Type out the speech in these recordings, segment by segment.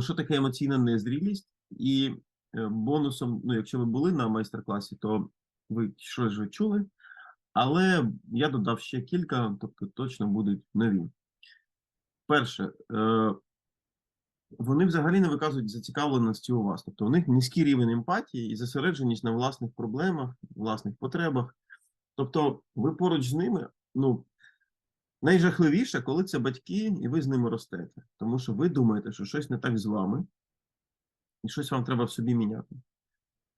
що таке емоційна незрілість, і е, бонусом, ну, якщо ви були на майстер-класі, то ви щось вже чули. Але я додав ще кілька, тобто точно будуть нові. Перше, е, вони взагалі не виказують зацікавленості у вас. Тобто у них низький рівень емпатії і зосередженість на власних проблемах, власних потребах. Тобто, ви поруч з ними, ну, найжахливіше, коли це батьки, і ви з ними ростете. Тому що ви думаєте, що щось не так з вами, і щось вам треба в собі міняти.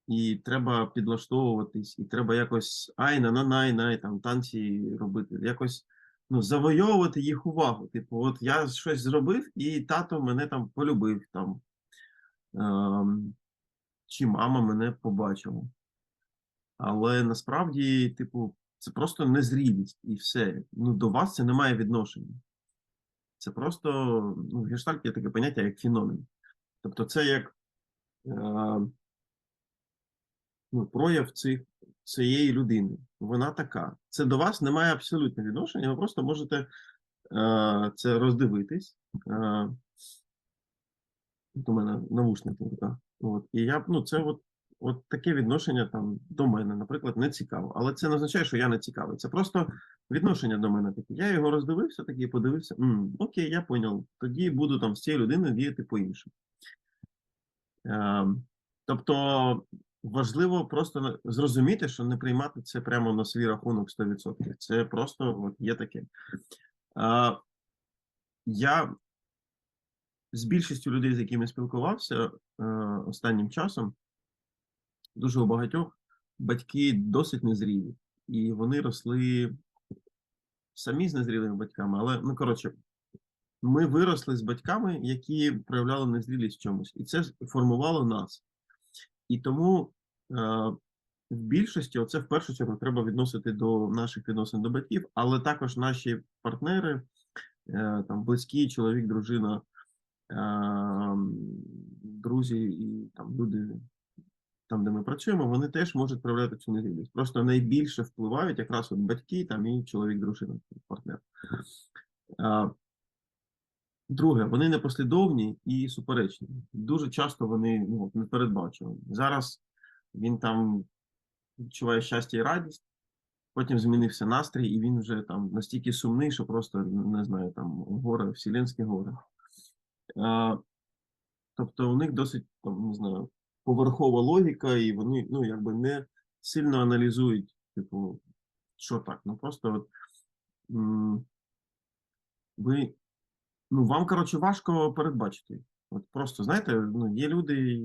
І треба підлаштовуватись, і треба якось ай на на най най там танці робити, якось ну, завойовувати їх увагу. Типу, от я щось зробив, і тато мене там полюбив там. Ем, чи мама мене побачила. Але насправді, типу, це просто незрілість і все. Ну, до вас це не має відношення. Це просто ну, в гештальті є таке поняття як феномен. Тобто, це як е, ну, прояв цих, цієї людини. Вона така. Це до вас не має абсолютно відношення, ви просто можете е, це роздивитись. Е, у мене навушники. От, і я, ну, це от, от таке відношення там до мене, наприклад, не цікаво. Але це не означає, що я не цікавий. Це просто відношення до мене таке. Я його роздивився, такий подивився. М, окей, я поняв. Тоді буду там з цією людиною діяти по-іншому. Е, тобто важливо просто зрозуміти, що не приймати це прямо на свій рахунок 100%. Це просто от, є таке. Е, я з більшістю людей, з якими спілкувався е, останнім часом, дуже у багатьох батьки досить незрілі, і вони росли самі з незрілими батьками. Але, ну коротше, ми виросли з батьками, які проявляли незрілість в чомусь, і це формувало нас. І тому е, в більшості, оце в першу чергу треба відносити до наших відносин до батьків, але також наші партнери, е, там близькі, чоловік, дружина, е, друзі і там люди, там, де ми працюємо, вони теж можуть проявляти цю незрілість. Просто найбільше впливають якраз от батьки там і чоловік, дружина, партнер. Друге, вони непослідовні і суперечні. Дуже часто вони ну, от, непередбачувані. Зараз він там відчуває щастя і радість, потім змінився настрій, і він вже там настільки сумний, що просто не знаю, там горе, гори. А, тобто у них досить там, не знаю, поверхова логіка, і вони ну, якби не сильно аналізують, типу, що так. Ну просто от, ви ну, вам, коротше, важко передбачити. От просто, знаєте, ну, є люди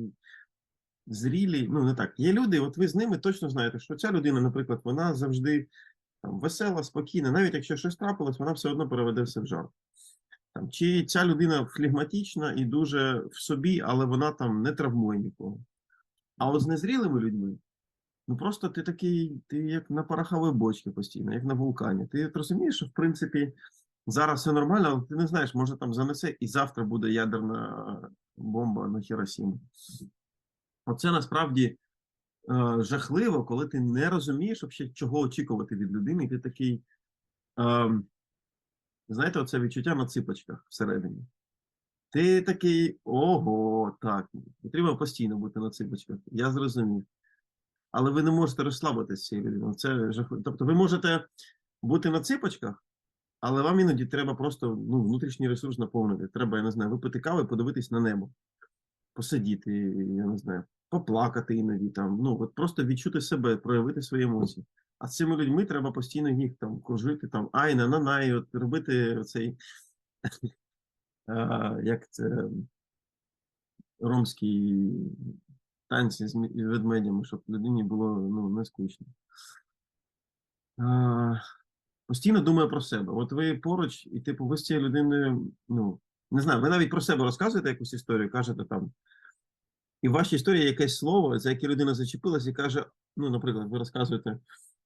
зрілі, ну не так, є люди, от ви з ними точно знаєте, що ця людина, наприклад, вона завжди там, весела, спокійна, навіть якщо щось трапилось, вона все одно переведе все в жарт. Там, чи ця людина флегматична і дуже в собі, але вона там не травмує нікого. А от з незрілими людьми, ну просто ти такий, ти як на пороховій бочці постійно, як на вулкані. Ти розумієш, що в принципі зараз все нормально, але ти не знаєш, може там занесе і завтра буде ядерна бомба на Хіросіму. Оце насправді е, жахливо, коли ти не розумієш вообще, чого очікувати від людини, і ти такий. Е, знаєте, оце відчуття на ципочках всередині. Ти такий, ого, так, потрібно постійно бути на ципочках. Я зрозумів. Але ви не можете розслабитися цією людиною. Це жахливо. Тобто ви можете бути на ципочках, але вам іноді треба просто ну, внутрішній ресурс наповнити. Треба, я не знаю, випити каву і подивитись на небо, посидіти, я не знаю, поплакати іноді там. Ну, от просто відчути себе, проявити свої емоції. А з цими людьми треба постійно їх там кружити, там ай, на на на, і от робити цей, як це ромські танці з ведмедями, щоб людині було ну, не скучно. Постійно думаю про себе. От ви поруч, і типу, ви з цією людиною, ну, не знаю, ви навіть про себе розказуєте якусь історію, кажете там. І в вашій історії якесь слово, за яке людина зачепилась і каже: ну, наприклад, ви розказуєте,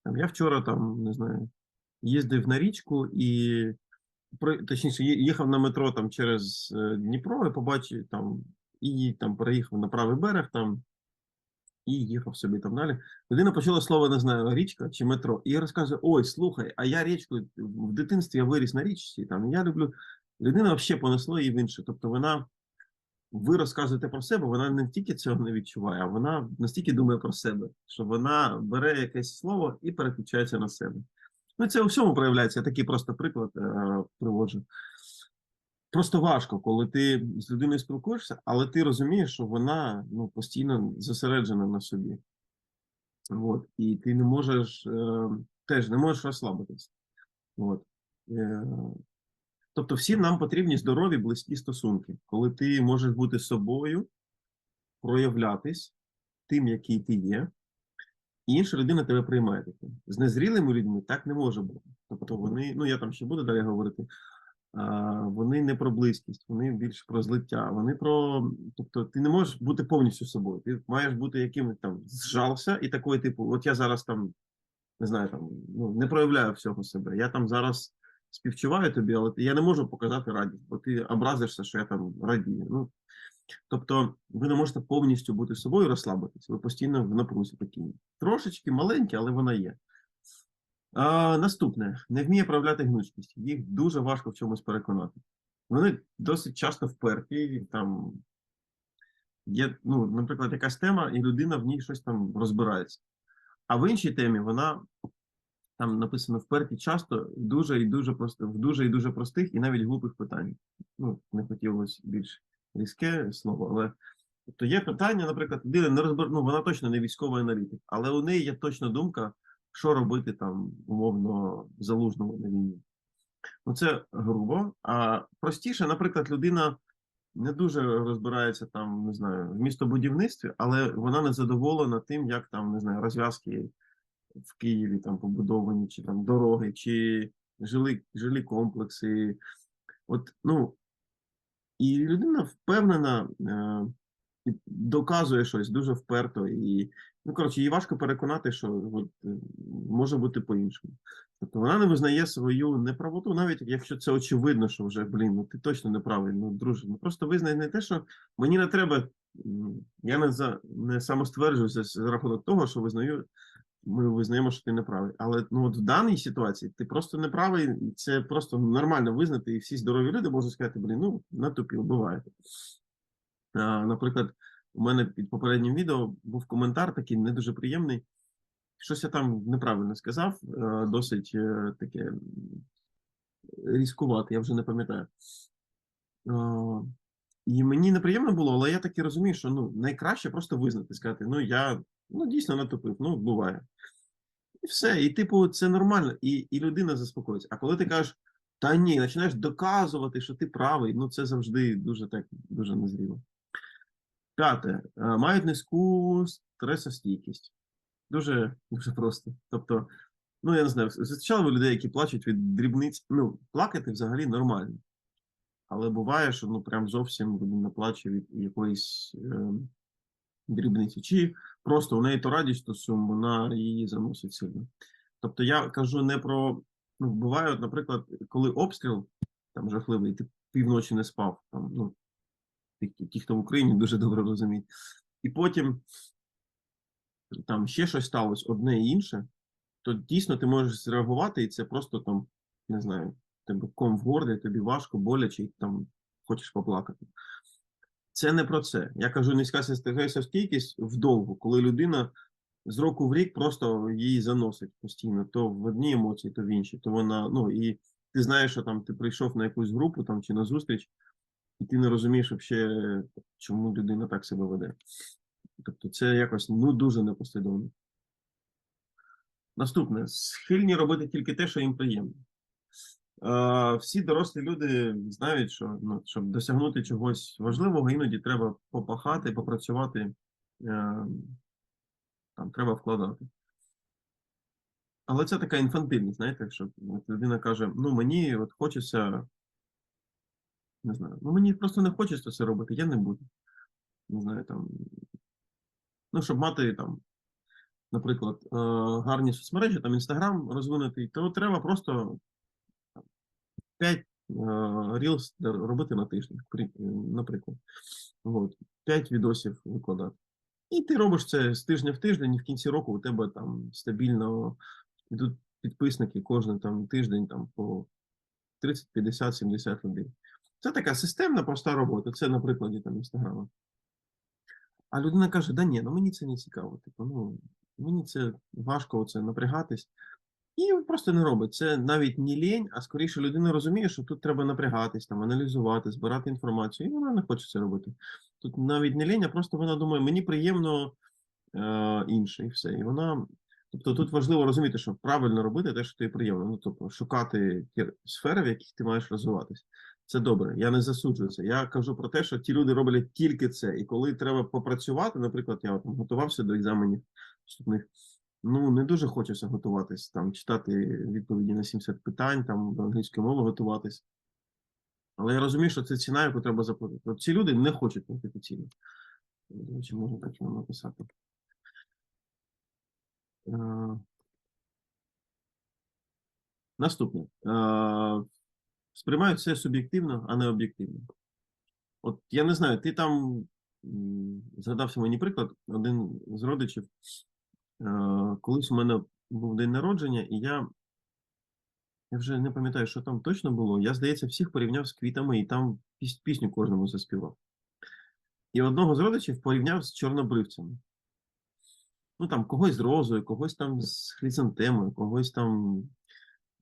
там, я вчора там, не знаю, їздив на річку і точніше, їхав на метро там через е, Дніпро і побачив там, і там переїхав на правий берег там, і їхав собі там далі. Людина почула слово, не знаю, річка чи метро, і розказує: Ой, слухай, а я річку в дитинстві я виріс на річці. Там я люблю. Людина взагалі понесло її в інше. Тобто вона ви розказуєте про себе, вона не тільки цього не відчуває, а вона настільки думає про себе, що вона бере якесь слово і переключається на себе. Ну, це у всьому проявляється. Я такий просто приклад е, приводжу. Просто важко, коли ти з людиною спілкуєшся, але ти розумієш, що вона ну, постійно зосереджена на собі. От, і ти не можеш е, теж не можеш розслабитись. От. Е, тобто, всім нам потрібні здорові, близькі стосунки, коли ти можеш бути собою, проявлятись тим, який ти є, і інша людина тебе приймає таким. З незрілими людьми так не може бути. Тобто вони, ну я там ще буду далі говорити, а, вони не про близькість, вони більш про злиття. Вони про. Тобто, ти не можеш бути повністю собою. Ти маєш бути якимось там зжався, і такий, типу, от я зараз там не знаю, там ну, не проявляю всього себе. Я там зараз співчуваю тобі, але я не можу показати радість, бо ти образишся, що я там радію. Ну, тобто, ви не можете повністю бути собою і розслабитись. Ви постійно в напрузі такі. Трошечки маленькі, але вона є. А, Наступне не вміє проявляти гнучкість. Їх дуже важко в чомусь переконати. Вони досить часто вперті, там є, ну, наприклад, якась тема, і людина в ній щось там розбирається. А в іншій темі вона там написано вперті часто дуже і дуже просто в дуже і дуже простих і навіть глупих питань. Ну, не хотілося більш різке слово, але тобто є питання, наприклад, людина не розбер... ну, вона точно не військовий аналітик, але у неї є точна думка, що робити там умовно залужному на війні. Ну, це грубо. А простіше, наприклад, людина не дуже розбирається там, не знаю, в містобудівництві, але вона не задоволена тим, як там, не знаю, розв'язки в Києві там побудовані, чи там дороги, чи жилі, жилі комплекси. От, ну, і людина впевнена е, і доказує щось дуже вперто. І, ну, коротше, їй важко переконати, що от, е, може бути по-іншому. Тобто вона не визнає свою неправоту, навіть якщо це очевидно, що вже, блін, ну ти точно неправий, ну, друже, ну просто визнай не те, що мені не треба, я не за не самостверджуюся за рахунок того, що визнаю, ми визнаємо, що ти неправий. Але ну от в даній ситуації ти просто неправий, і це просто нормально визнати, і всі здорові люди можуть сказати, блін, ну натупів, буває. А, наприклад, у мене під попереднім відео був коментар такий не дуже приємний. Щось я там неправильно сказав, е, досить е, таке різкувати, я вже не пам'ятаю. І мені неприємно було, але я таки розумію, що ну, найкраще просто визнати, сказати, ну я ну, дійсно натопив, ну, буває. І все. І, типу, це нормально, і, і людина заспокоїться. А коли ти кажеш, та ні, починаєш доказувати, що ти правий, ну це завжди дуже так, дуже незріло. П'яте, е, мають низьку стресостійкість. Дуже, дуже просто. Тобто, ну я не знаю, зустрічали ви людей, які плачуть від дрібниць. Ну, плакати взагалі нормально. Але буває, що ну прям зовсім людина плаче від якоїсь е, дрібниці. Чи просто у неї то радість, то сум, вона її заносить сильно. Тобто я кажу не про. Ну, буває, наприклад, коли обстріл там жахливий, ти півночі не спав. Там, ну, ті, ті, хто в Україні дуже добре розуміють. І потім там ще щось сталося одне і інше, то дійсно ти можеш зреагувати, і це просто там, не знаю, тебе ком в горлі, тобі важко, боляче, і там хочеш поплакати. Це не про це. Я кажу, низька стійкість вдовго, коли людина з року в рік просто її заносить постійно, то в одні емоції, то в інші. То вона, ну і ти знаєш, що там ти прийшов на якусь групу там чи на зустріч, і ти не розумієш взагалі, чому людина так себе веде. Тобто це якось ну дуже непослідовно. Наступне: схильні робити тільки те, що їм приємно. Е, всі дорослі люди знають, що ну, щоб досягнути чогось важливого, іноді треба попахати, попрацювати, е, там треба вкладати. Але це така інфантильність, знаєте, що от людина каже: ну мені от хочеться, не знаю, ну мені просто не хочеться це робити, я не буду. Не знаю, там, ну, щоб мати там, наприклад, е, гарні соцмережі, там Інстаграм розвинутий, то треба просто 5 Reels робити на тиждень, наприклад. От, 5 відосів викладати. І ти робиш це з тижня в тиждень, і в кінці року у тебе там стабільно йдуть підписники кожен там тиждень там по 30, 50, 70 людей. Це така системна, проста робота. Це на прикладі там інстаграму. А людина каже: да ні, ну мені це не цікаво. Типу, ну мені це важко це напрягатись. І просто не робить. Це навіть не лінь, а скоріше людина розуміє, що тут треба напрягатись, там, аналізувати, збирати інформацію, і вона не хоче це робити. Тут навіть не лінь, а просто вона думає, мені приємно е, інше, і все. І вона. Тобто тут важливо розуміти, що правильно робити те, що тобі приємно. Ну, тобто, шукати ті сфери, в яких ти маєш розвиватись. Це добре. Я не засуджую це. Я кажу про те, що ті люди роблять тільки це. І коли треба попрацювати, наприклад, я там готувався до екзаменів вступних. Ну, не дуже хочеться готуватись, там, читати відповіді на 70 питань, там, до англійської мови готуватись. Але я розумію, що це ціна, яку треба заплатити. От ці люди не хочуть платити ціну. Речі, можна так вам написати. Е, Наступне. Е, Сприймають все суб'єктивно, а не об'єктивно. От я не знаю, ти там згадався мені приклад, один з родичів. Е, Колись у мене був день народження, і я, я вже не пам'ятаю, що там точно було. Я, здається, всіх порівняв з квітами, і там піс- пісню кожному заспівав. І одного з родичів порівняв з чорнобривцями. Ну, там когось з розою, когось там з хризантемою, когось там,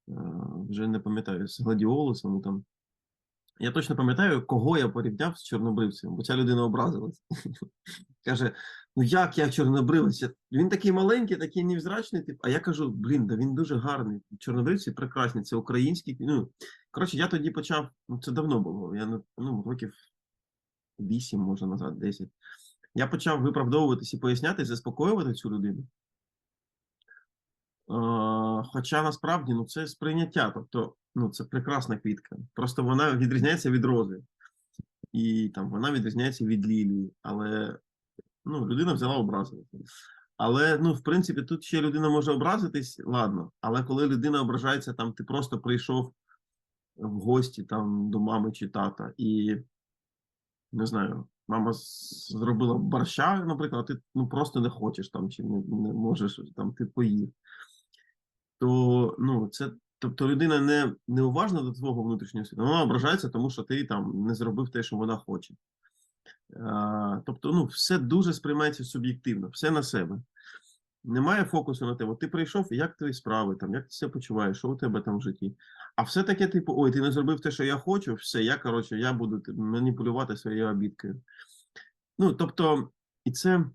е, вже не пам'ятаю, з гладіолусом. Там. Я точно пам'ятаю, кого я порівняв з чорнобривцем, бо ця людина образилась. Каже: ну як я чорнобривець? Він такий маленький, такий невзрачний, тип. А я кажу: блін, да він дуже гарний. Чорнобривці прекрасні, це українські. Ну, коротше, я тоді почав, ну це давно було. Я ну, років 8, може назад, 10. Я почав виправдовуватись і поясняти, заспокоювати цю людину. Хоча насправді ну, це сприйняття, тобто ну, це прекрасна квітка. Просто вона відрізняється від рози. І там вона відрізняється від лілії. Але ну, людина взяла образилася. Але ну, в принципі, тут ще людина може образитись, ладно. Але коли людина ображається, там ти просто прийшов в гості там до мами чи тата, і не знаю, мама зробила борща, наприклад, а ти ну, просто не хочеш там, чи не, не можеш там ти поїв. То ну, це, тобто людина не, не уважна до твого внутрішнього світу, вона ображається, тому що ти там не зробив те, що вона хоче. Тобто, ну, все дуже сприймається суб'єктивно, все на себе. Немає фокусу на те, от ти прийшов, як твої справи, там, як ти себе почуваєш, що у тебе там в житті. А все таке, типу, ой, ти не зробив те, що я хочу, все, я, коротше, я буду маніпулювати своєю обідкою. Ну, тобто, і це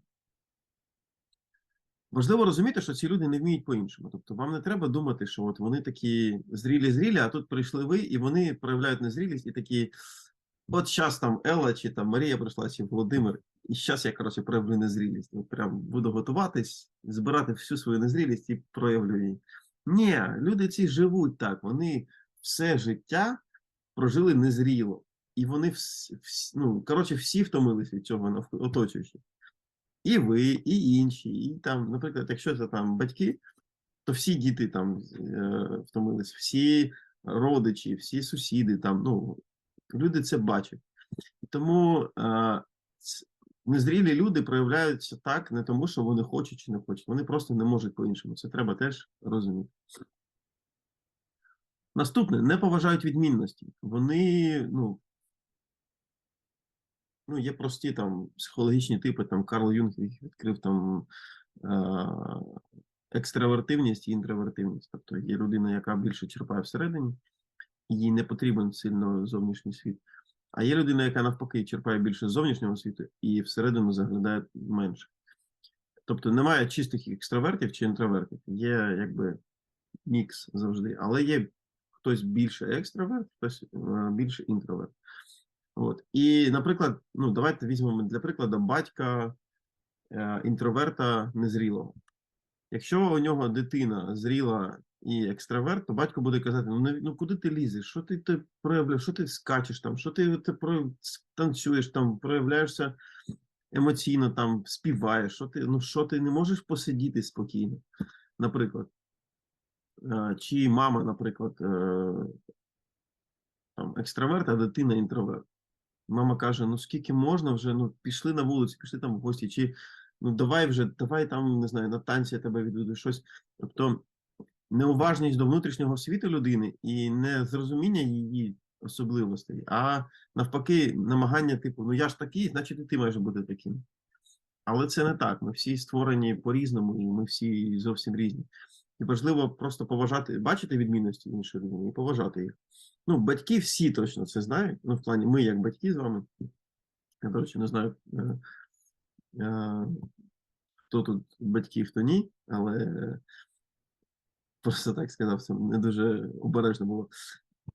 важливо розуміти, що ці люди не вміють по-іншому. Тобто, вам не треба думати, що от вони такі зрілі-зрілі, а тут прийшли ви, і вони проявляють незрілість і такі. От зараз там Елла чи там Марія прийшла, чи Володимир, і зараз я, коротше, проявлю незрілість. Прям буду готуватись, збирати всю свою незрілість і проявлю її. Ні, люди ці живуть так, вони все життя прожили незріло. І вони вс, вс, ну, коротше, всі втомилися від цього навк- оточуючи. І ви, і інші, і там, наприклад, якщо це там батьки, то всі діти там е, втомились, всі родичі, всі сусіди там, ну, люди це бачать. Тому е, незрілі люди проявляються так не тому, що вони хочуть чи не хочуть. Вони просто не можуть по-іншому. Це треба теж розуміти. Наступне не поважають відмінності. Вони, ну, ну, є прості там психологічні типи, там Карл Юнг їх відкрив там е, екстравертивність і інтровертивність. Тобто є людина, яка більше черпає всередині, їй не потрібен сильно зовнішній світ. А є людина, яка навпаки черпає більше з зовнішнього світу і всередину заглядає менше. Тобто немає чистих екстравертів чи інтровертів, є якби мікс завжди, але є хтось більше екстраверт, хтось е, більше інтроверт. От. І, наприклад, ну, давайте візьмемо для прикладу батька е, інтроверта незрілого. Якщо у нього дитина зріла і екстраверт, то батько буде казати: ну, ну куди ти лізеш? Що ти, ти проявляєш, що ти скачеш там, що ти, ти про- танцюєш там, проявляєшся емоційно там, співаєш, що ти, ну, що ти не можеш посидіти спокійно, наприклад. Е, Чи мама, наприклад, е, там, екстраверт, а дитина інтроверт. Мама каже: ну скільки можна вже, ну пішли на вулицю, пішли там в гості, чи ну давай вже, давай там, не знаю, на танці я тебе відведу, щось. Тобто неуважність до внутрішнього світу людини і незрозуміння її особливостей, а навпаки, намагання, типу, ну я ж такий, значить і ти маєш бути таким. Але це не так. Ми всі створені по-різному, і ми всі зовсім різні. І важливо просто поважати, бачити відмінності іншої людини і поважати їх. Ну, батьки всі точно це знають. Ну, в плані, ми, як батьки з вами. Я, до речі, не знаю, е, хто тут батьки, хто ні, але е, просто так сказав, це не дуже обережно було.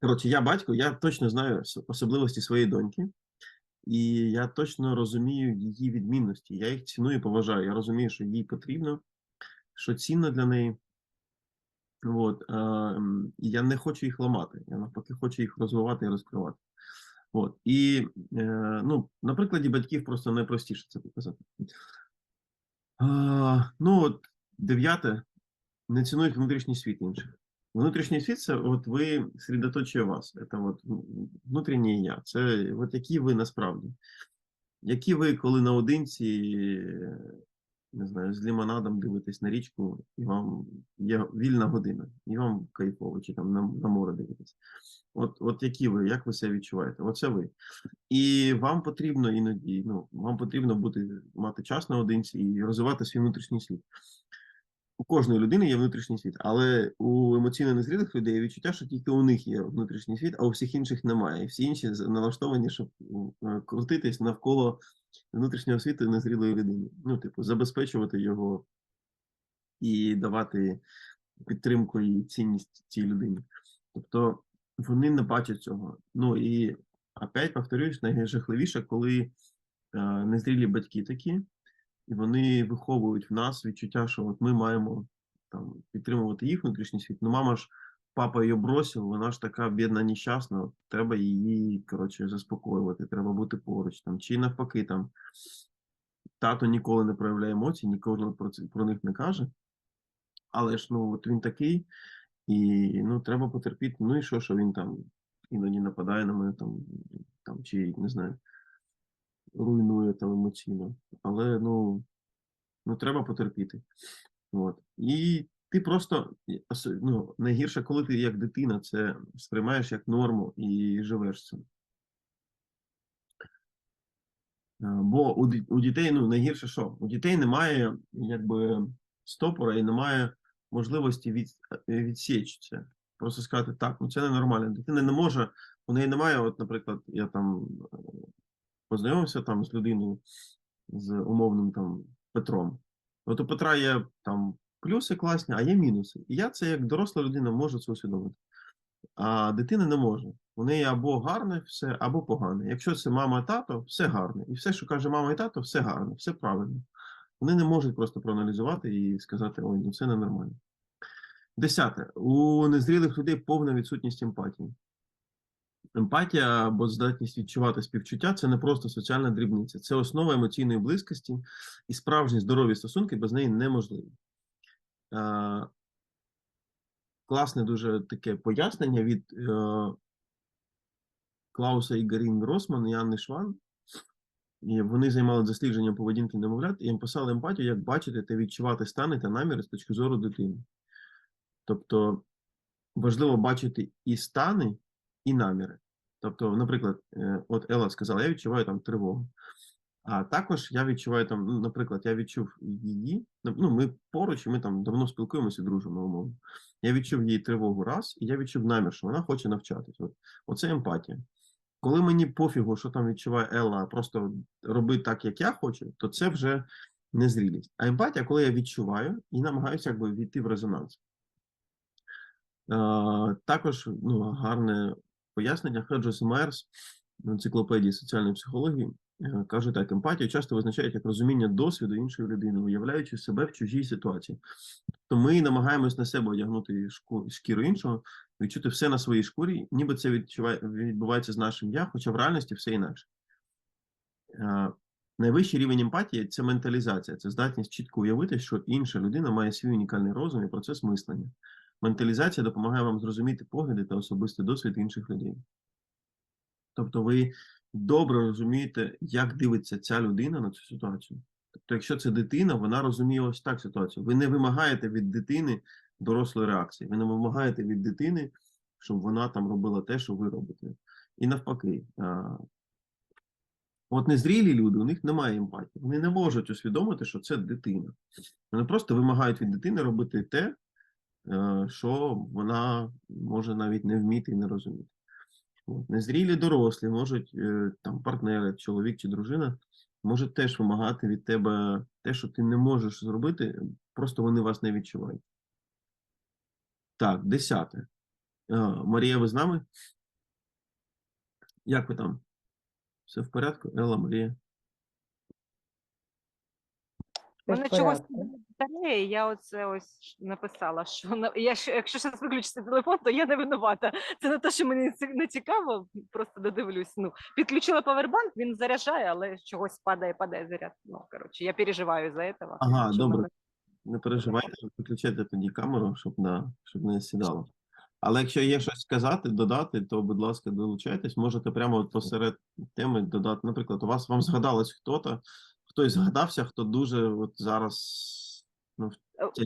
Коротше, я батько, я точно знаю особливості своєї доньки, і я точно розумію її відмінності. Я їх ціную і поважаю. Я розумію, що їй потрібно, що цінно для неї. От, е, я не хочу їх ламати. Я навпаки хочу їх розвивати і розкривати. От. І е, ну, на прикладі батьків просто найпростіше це показати. А, ну, от, дев'яте, не цінують внутрішній світ інших. Внутрішній світ це от ви середоточие вас. Це от внутрішнє я. Це от які ви насправді. Які ви, коли наодинці, не знаю, з лимонадом дивитесь на річку, і вам є вільна година, і вам кайфово, чи там на, на море дивитесь. От, от які ви, як ви себе відчуваєте? Оце ви. І вам потрібно іноді, ну, вам потрібно бути, мати час наодинці і розвивати свій внутрішній світ. У кожної людини є внутрішній світ, але у емоційно незрілих людей відчуття, що тільки у них є внутрішній світ, а у всіх інших немає. І всі інші налаштовані, щоб е, крутитись навколо внутрішнього світу незрілої людини. Ну, типу, забезпечувати його і давати підтримку і цінність цій людині. Тобто вони не бачать цього. Ну і опять повторюсь, найжахливіше, коли е, незрілі батьки такі, і вони виховують в нас відчуття, що от ми маємо там підтримувати їх внутрішній світ. Ну, мама ж, папа її бросив, вона ж така бідна, нещасна. от Треба її коротше заспокоювати, треба бути поруч там, чи навпаки, там тато ніколи не проявляє емоцій, ніколи про це про них не каже. Але ж ну от він такий, і ну треба потерпіти. Ну і що, що він там іноді нападає на мене там, там чи не знаю, руйнує там емоційно. Але ну, ну треба потерпіти. От. І ти просто ну, найгірше, коли ти як дитина це сприймаєш як норму і живеш цим. Е, Бо у, у дітей, ну, найгірше що? У дітей немає якби стопора і немає можливості від, е, відсіч це. Просто сказати, так, ну це ненормально. Дитина не може, у неї немає, от, наприклад, я там е, познайомився там з людиною, з умовним там Петром. От у Петра є там плюси класні, а є мінуси. І я це як доросла людина можу це усвідомити. А дитина не може. У неї або гарне все, або погане. Якщо це мама і тато, все гарне. І все, що каже мама і тато, все гарне, все правильно. Вони не можуть просто проаналізувати і сказати, ой, ну це ненормально. Десяте. У незрілих людей повна відсутність емпатії. Емпатія або здатність відчувати співчуття це не просто соціальна дрібниця, це основа емоційної близькості, і справжні здорові стосунки без неї неможливі. Класне дуже таке пояснення від е, Клауса і Гарін Росман і Анни Шван. І вони займали дослідженням поведінки немовлят і їм писали емпатію, як бачити та відчувати стани та наміри з точки зору дитини. Тобто важливо бачити і стани, і наміри. Тобто, наприклад, е, от Елла сказала, я відчуваю там тривогу. А також я відчуваю там, ну, наприклад, я відчув її. Ну, ми поруч, ми там давно спілкуємося, дружимо, умовно. Я відчув її тривогу раз, і я відчув намір, що вона хоче навчатись. От, оце емпатія. Коли мені пофігу, що там відчуває Елла, просто робить так, як я хочу, то це вже незрілість. А емпатія, коли я відчуваю і намагаюся якби війти в резонанс. Е, також ну, гарне пояснення Хеджес Майерс в енциклопедії соціальної психології е, каже так: емпатію часто визначають як розуміння досвіду іншої людини, уявляючи себе в чужій ситуації. То ми намагаємось на себе одягнути шкіру іншого, відчути все на своїй шкурі, ніби це відбувається з нашим я, хоча в реальності все інакше. Е, Найвищий рівень емпатії це менталізація, це здатність чітко уявити, що інша людина має свій унікальний розум і процес мислення. Менталізація допомагає вам зрозуміти погляди та особистий досвід інших людей. Тобто ви добре розумієте, як дивиться ця людина на цю ситуацію. Тобто, якщо це дитина, вона розуміє ось так ситуацію. Ви не вимагаєте від дитини дорослої реакції. Ви не вимагаєте від дитини, щоб вона там робила те, що ви робите. і навпаки. От незрілі люди, у них немає емпатії. Вони не можуть усвідомити, що це дитина. Вони просто вимагають від дитини робити те, що вона може навіть не вміти і не розуміти. Незрілі дорослі можуть, е, там, партнери, чоловік чи дружина, можуть теж вимагати від тебе те, що ти не можеш зробити, просто вони вас не відчувають. Так, десяте. Е, Марія, ви з нами? Як ви там? Все в порядку? Елла, Марія. У мене чогось порядку. я оце ось написала, що на- я, якщо зараз виключиться телефон, то я не винувата. Це не те, що мені не цікаво, просто додивлюсь. Ну, підключила павербанк, він заряджає, але чогось падає, падає заряд. Ну, коротше, я переживаю за этого. Ага, добре. мене- Не переживайте, виключайте тоді камеру, щоб, да, щоб не сідало. Але якщо є щось сказати, додати, то, будь ласка, долучайтесь. Можете прямо от посеред теми додати. Наприклад, у вас вам згадалось хто-то, хтось згадався, хто дуже от зараз. Ну,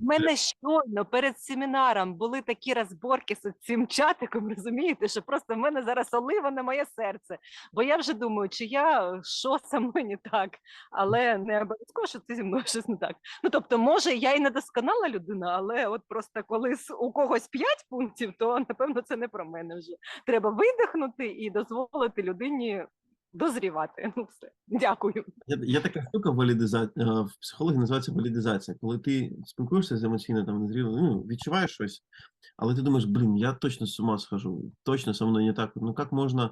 У мене щойно перед семінаром були такі розборки з цим чатиком, розумієте, що просто в мене зараз олива на моє серце. Бо я вже думаю, чи я що со мною не так, але не обов'язково, що це зі мною щось не так. Ну тобто, може, я і не досконала людина, але от просто коли у когось п'ять пунктів, то напевно це не про мене вже. Треба видихнути і дозволити людині дозрівати. Ну все, дякую. Є, є така штука валідизація, в психології називається валідизація. Коли ти спілкуєшся з емоційно там незрілим, ну, відчуваєш щось, але ти думаєш, блін, я точно з ума схожу, точно со мною не так. Ну як можна?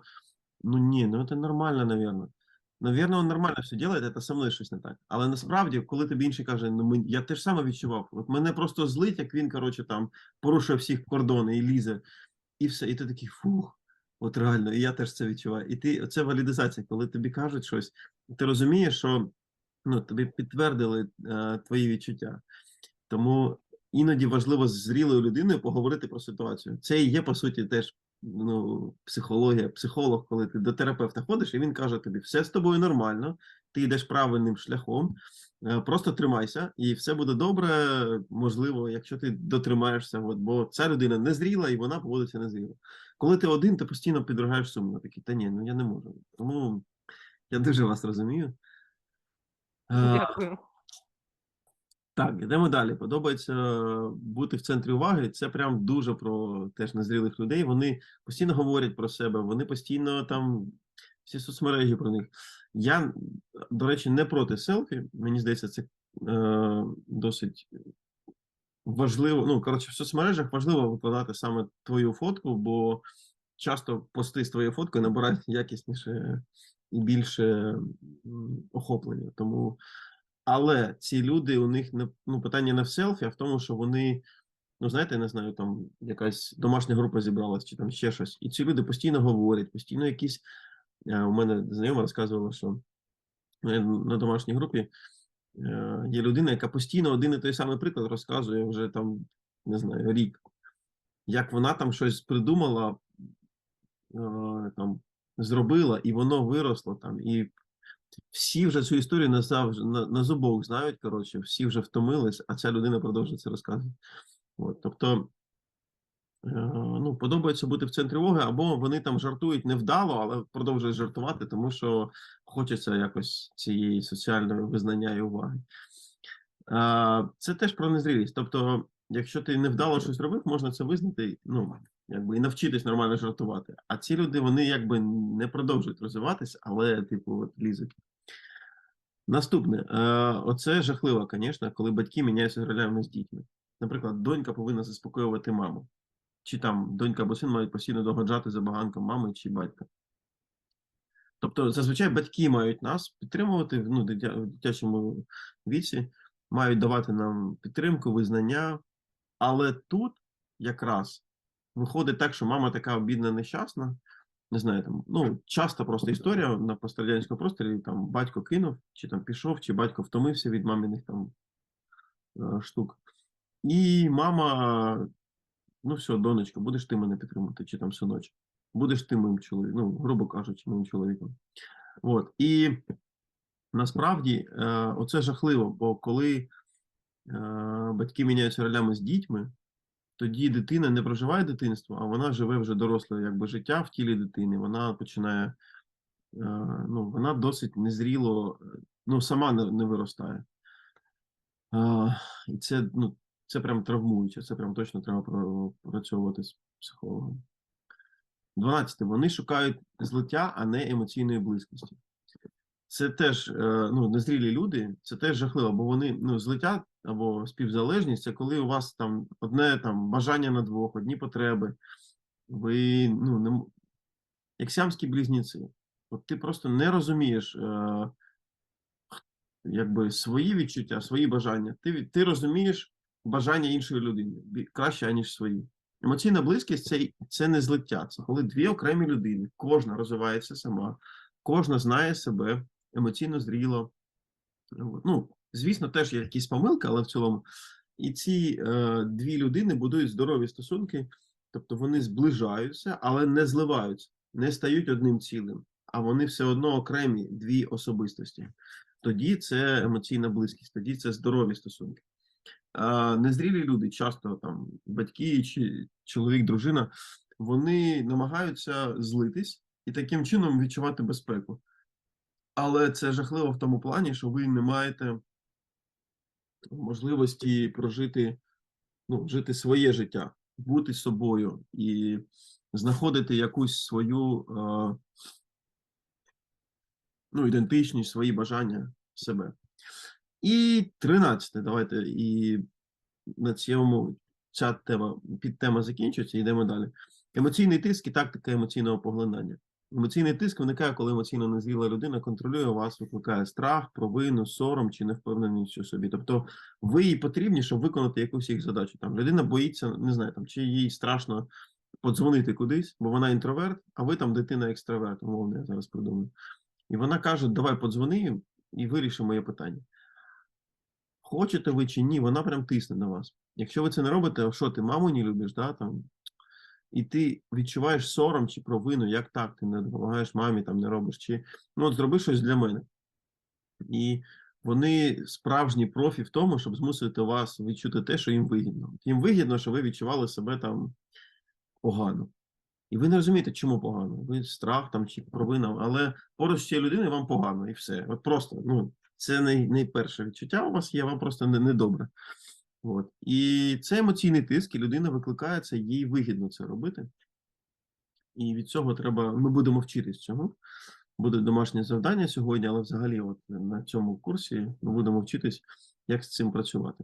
Ну ні, ну це нормально, наверное. Наверное, он нормально все делает, це со мною щось не так. Але насправді, коли тобі інший каже, ну ми- я теж саме відчував. От мене просто злить, як він, коротше, там порушує всіх кордони і лізе, і все. І ти такий фух. От реально, і я теж це відчуваю. І ти це валідизація, коли тобі кажуть щось, ти розумієш, що ну, тобі підтвердили е, твої відчуття. Тому іноді важливо з зрілою людиною поговорити про ситуацію. Це і є, по суті, теж ну, психологія, психолог, коли ти до терапевта ходиш, і він каже тобі, все з тобою нормально, ти йдеш правильним шляхом, е, просто тримайся, і все буде добре, можливо, якщо ти дотримаєшся, от, бо ця людина незріла і вона поводиться незріло. Коли ти один, ти постійно підрогаєш сумно. Такий, та ні, ну я не можу. Тому я дуже вас розумію. Е, Дякую. так, йдемо далі. Подобається е, бути в центрі уваги. Це прям дуже про теж незрілих людей. Вони постійно говорять про себе, вони постійно там всі соцмережі про них. Я, до речі, не проти селфі. Мені здається, це е, досить важливо. Ну, коротше, в соцмережах важливо викладати саме твою фотку, бо часто пости з твоєю фоткою набирають якісніше і більше охоплення. Тому але ці люди, у них не ну, питання не в селфі, а в тому, що вони, ну знаєте, не знаю, там якась домашня група зібралась чи там ще щось. І ці люди постійно говорять, постійно якісь. е, У мене знайома розказувала, що е, на домашній групі є людина, яка постійно один і той самий приклад розказує вже там, не знаю, рік. Як вона там щось придумала, е, там зробила, і воно виросло там. І всі вже цю історію на на, на зубок знають. Коротше, всі вже втомились, а ця людина продовжує це розказувати. От, тобто, е, ну, подобається бути в центрі уваги, або вони там жартують невдало, але продовжують жартувати, тому що хочеться якось цієї соціальної визнання і уваги. Е, це теж про незрілість. Тобто, якщо ти невдало щось робив, можна це визнати, ну, якби і навчитись нормально жартувати. А ці люди, вони якби не продовжують розвиватись, але, типу, от лізуть. Наступне, е, оце жахливо, звісно, коли батьки міняються ролями з дітьми. Наприклад, донька повинна заспокоювати маму, чи там донька або син мають постійно догаджати за баганком мами чи батька. Тобто, зазвичай батьки мають нас підтримувати ну, в дитячому віці, мають давати нам підтримку, визнання, але тут якраз виходить так, що мама така обідна, нещасна. Не знаю, там, ну, часто просто історія на пострадянському просторі, там батько кинув, чи там пішов, чи батько втомився від маминих там е, штук. І мама, ну все, донечко, будеш ти мене підтримувати, чи там синочок, будеш ти моїм чоловіком, ну, грубо кажучи, моїм чоловіком. От. І насправді е, оце жахливо, бо коли е, батьки міняються ролями з дітьми, тоді дитина не проживає дитинство, а вона живе вже доросле якби життя в тілі дитини. Вона починає, е, ну, вона досить незріло, ну, сама не, не виростає. І це, ну, це прям травмуюче, це прям точно треба пропрацьовувати з психологом. 12. Вони шукають злиття, а не емоційної близькості. Це теж е, ну, незрілі люди, це теж жахливо, бо вони ну, злиття або співзалежність це коли у вас там одне там бажання на двох, одні потреби. Ви ну, не, як сямські близнюці. От ти просто не розумієш е, якби свої відчуття, свої бажання. Ти, ти розумієш бажання іншої людини краще, аніж свої. Емоційна близькість це, це не злиття, це коли дві окремі людини, кожна розвивається сама, кожна знає себе емоційно зріло. Ну, звісно, теж є якісь помилки, але в цілому. І ці е, дві людини будують здорові стосунки, тобто вони зближаються, але не зливаються, не стають одним цілим, а вони все одно окремі дві особистості. Тоді це емоційна близькість, тоді це здорові стосунки. Незрілі люди, часто там батьки чи чоловік, дружина, вони намагаються злитись і таким чином відчувати безпеку. Але це жахливо в тому плані, що ви не маєте можливості прожити, ну, жити своє життя, бути собою і знаходити якусь свою ну, ідентичність, свої бажання себе. І 13, давайте і на цьому ця тема, підтема закінчується, йдемо далі. Емоційний тиск і тактика емоційного поглинання. Емоційний тиск виникає, коли емоційно незріла людина контролює вас, викликає страх, провину, сором чи невпевненість у собі. Тобто ви їй потрібні, щоб виконати якусь їх задачу. Там людина боїться, не знаю, там чи їй страшно подзвонити кудись, бо вона інтроверт, а ви там дитина екстраверт, умовно, я зараз придумаю. І вона каже: давай подзвони і вирішимо моє питання. Хочете ви чи ні, вона прям тисне на вас. Якщо ви це не робите, а що ти маму не любиш, да, там, і ти відчуваєш сором чи провину, як так, ти не допомагаєш мамі, там не робиш, чи ну от зроби щось для мене. І вони справжні профі в тому, щоб змусити вас відчути те, що їм вигідно. Їм вигідно, що ви відчували себе там погано. І ви не розумієте, чому погано. Ви страх там чи провина, але поруч з цією людиною вам погано, і все. От просто, ну, це най, найперше відчуття у вас є, вам просто не, недобре. От. І це емоційний тиск, і людина викликає це, їй вигідно це робити. І від цього треба, ми будемо вчитись цього. Буде домашнє завдання сьогодні, але взагалі, от на цьому курсі ми будемо вчитись, як з цим працювати.